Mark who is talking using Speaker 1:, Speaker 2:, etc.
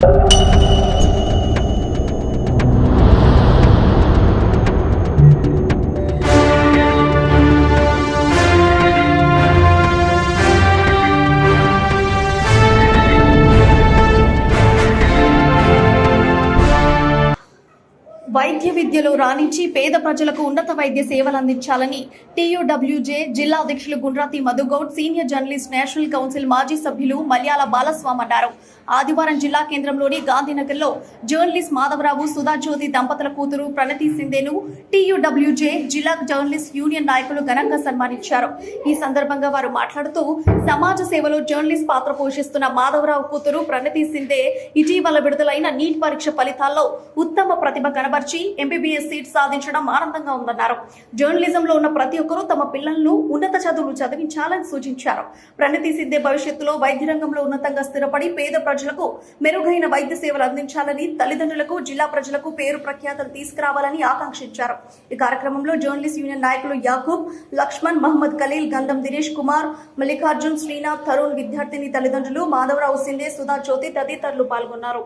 Speaker 1: you. వైద్య విద్యలో రాణించి పేద ప్రజలకు ఉన్నత వైద్య సేవలు అందించాలని టీయూడబ్ల్యూజే జిల్లా అధ్యక్షులు Gundrathi Madhu Goud senior journalist national council మాజీ సభ్యులు మల్యాల బాలస్వామి అన్నారు. ఆదివారం జిల్లా కేంద్రంలోని గాంధీనగర్లో జర్నలిస్ట్ మాధవరావు సుధాజ్యోతి దంపతుల కూతురు ప్రణతి సిందేను టీయూడబ్ల్యూజే జిల్లా జర్నలిస్ట్ యూనియన్ నాయకులు ఘనంగా సన్మానించారు. ఈ సందర్భంగా వారు మాట్లాడుతూ సమాజ సేవలో జర్నలిస్ట్ పాత్ర పోషిస్తున్న మాధవరావు కూతురు ప్రణతి సిందే ఇటీవల విడుదలైన నీట్ పరీక్ష ఫలితాల్లో ఉత్తమ ప్రతిభ వచ్చి ఎంబీబీఎస్ సీట్ సాధించడం ఆనందంగా ఉందన్నారు. జర్నలిజంలో ఉన్న ప్రతి ఒక్కరూ తమ పిల్లలను ఉన్నత చదువులు చదివించాలని సూచించారు. ప్రణతి సిద్ధే భవిష్యత్తులో వైద్య రంగంలో ఉన్నతంగా స్థిరపడి పేద ప్రజలకు మెరుగైన వైద్య సేవలు అందించాలని తల్లిదండ్రులకు జిల్లా ప్రజలకు పేరు ప్రఖ్యాతలు తీసుకురావాలని ఆకాంక్షించారు. ఈ కార్యక్రమంలో జర్నలిస్ట్ యూనియన్ నాయకులు యాకూబ్ లక్ష్మణ్ మహమ్మద్ ఖలీల్ గంధం దినేష్ కుమార్ మల్లికార్జున్ శ్రీనాథ్ తరుణ్ విద్యార్థిని తల్లిదండ్రులు మాధవరావు సిందే సుధా జ్యోతి తదితరులు పాల్గొన్నారు.